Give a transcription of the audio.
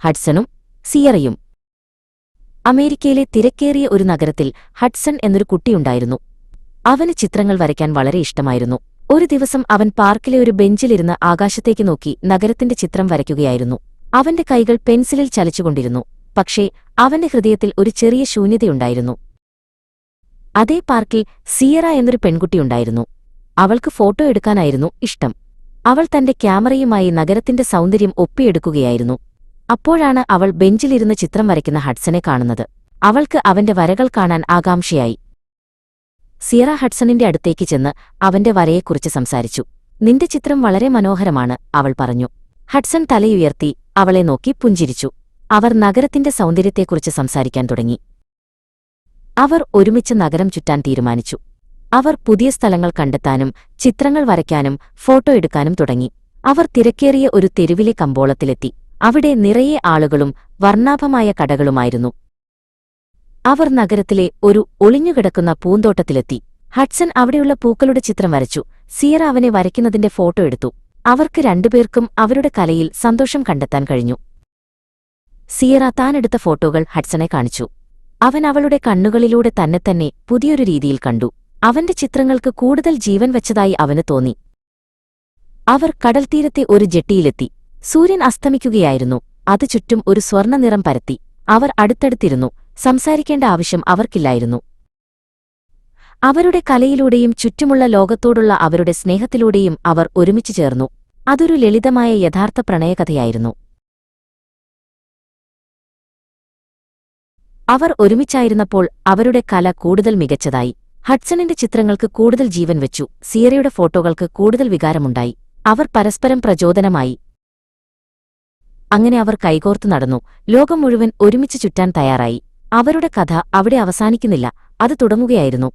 ഹഡ്സണും സിയറയും. അമേരിക്കയിലെ തിരക്കേറിയ ഒരു നഗരത്തിൽ ഹഡ്സൺ എന്നൊരു കുട്ടിയുണ്ടായിരുന്നു അവന് ചിത്രങ്ങൾ വരയ്ക്കാൻ വളരെ ഇഷ്ടമായിരുന്നു. ഒരു ദിവസം അവൻ പാർക്കിലെ ഒരു ബെഞ്ചിലിരുന്ന് ആകാശത്തേക്ക് നോക്കി നഗരത്തിന്റെ ചിത്രം വരയ്ക്കുകയായിരുന്നു. അവന്റെ കൈകൾ പെൻസിലിൽ ചലിച്ചുകൊണ്ടിരുന്നു. പക്ഷേ അവന്റെ ഹൃദയത്തിൽ ഒരു ചെറിയ ശൂന്യതയുണ്ടായിരുന്നു. അതേ പാർക്കിൽ സിയറ എന്നൊരു പെൺകുട്ടിയുണ്ടായിരുന്നു അവൾക്ക് ഫോട്ടോ എടുക്കാനായിരുന്നു ഇഷ്ടം. അവൾ തന്റെ ക്യാമറയുമായി നഗരത്തിന്റെ സൗന്ദര്യം ഒപ്പിയെടുക്കുകയായിരുന്നു. അപ്പോഴാണ് അവൾ ബെഞ്ചിലിരുന്ന് ചിത്രം വരയ്ക്കുന്ന ഹഡ്സനെ കാണുന്നത്. അവൾക്ക് അവന്റെ വരകൾ കാണാൻ ആകാംക്ഷയായി. സിയറ ഹഡ്സണിന്റെ അടുത്തേക്ക് ചെന്ന് അവന്റെ വരയെക്കുറിച്ച് സംസാരിച്ചു. നിന്റെ ചിത്രം വളരെ മനോഹരമാണ് അവൾ പറഞ്ഞു. ഹഡ്സൺ തലയുയർത്തി അവളെ നോക്കി പുഞ്ചിരിച്ചു. അവർ നഗരത്തിന്റെ സൗന്ദര്യത്തെക്കുറിച്ച് സംസാരിക്കാൻ തുടങ്ങി. അവർ ഒരുമിച്ച് നഗരം ചുറ്റാൻ തീരുമാനിച്ചു. അവർ പുതിയ സ്ഥലങ്ങൾ കണ്ടെത്താനും ചിത്രങ്ങൾ വരയ്ക്കാനും ഫോട്ടോ എടുക്കാനും തുടങ്ങി. അവർ തിരക്കേറിയ ഒരു തെരുവിലെ കമ്പോളത്തിലെത്തി. അവിടെ നിറയെ ആളുകളും വർണാഭമായ കടകളുമായിരുന്നു. അവർ നഗരത്തിലെ ഒരു ഒളിഞ്ഞുകിടക്കുന്ന പൂന്തോട്ടത്തിലെത്തി. ഹഡ്സൺ അവിടെയുള്ള പൂക്കളുടെ ചിത്രം വരച്ചു. സിയറ അവനെ വരയ്ക്കുന്നതിന്റെ ഫോട്ടോ എടുത്തു. അവർക്ക് രണ്ടുപേർക്കും അവരുടെ കലയിൽ സന്തോഷം കണ്ടെത്താൻ കഴിഞ്ഞു. സിയറ താനെടുത്ത ഫോട്ടോകൾ ഹഡ്സനെ കാണിച്ചു. അവൻ അവളുടെ കണ്ണുകളിലൂടെ തന്നെ തന്നെ പുതിയൊരു രീതിയിൽ കണ്ടു. അവന്റെ ചിത്രങ്ങൾക്ക് കൂടുതൽ ജീവൻ വെച്ചതായി അവന് തോന്നി. അവർ കടൽത്തീരത്തെ ഒരു ജെട്ടിയിലെത്തി. സൂര്യൻ അസ്തമിക്കുകയായിരുന്നു. അത് ചുറ്റും ഒരു സ്വർണനിറം പരത്തി. അവർ അടുത്തടുത്തിരുന്നു. സംസാരിക്കേണ്ട ആവശ്യം അവർക്കില്ലായിരുന്നു. അവരുടെ കലയിലൂടെയും ചുറ്റുമുള്ള ലോകത്തോടുള്ള അവരുടെ സ്നേഹത്തിലൂടെയും അവർ ഒരുമിച്ചു ചേർന്നു. അതൊരു ലളിതമായ യഥാർത്ഥ പ്രണയകഥയായിരുന്നു. അവർ ഒരുമിച്ചായിരുന്നപ്പോൾ അവരുടെ കല കൂടുതൽ മികച്ചതായി. ഹഡ്സണിന്റെ ചിത്രങ്ങൾക്ക് കൂടുതൽ ജീവൻ വെച്ചു. സിയറയുടെ ഫോട്ടോകൾക്ക് കൂടുതൽ വികാരമുണ്ടായി. അവർ പരസ്പരം പ്രചോദനമായി. അങ്ങനെ അവർ കൈകോർത്തു നടന്നു. ലോകം മുഴുവൻ ഒരുമിച്ച് ചുറ്റാൻ തയ്യാറായി. അവരുടെ കഥ അവിടെ അവസാനിക്കുന്നില്ല. അത് തുടങ്ങുകയായിരുന്നു.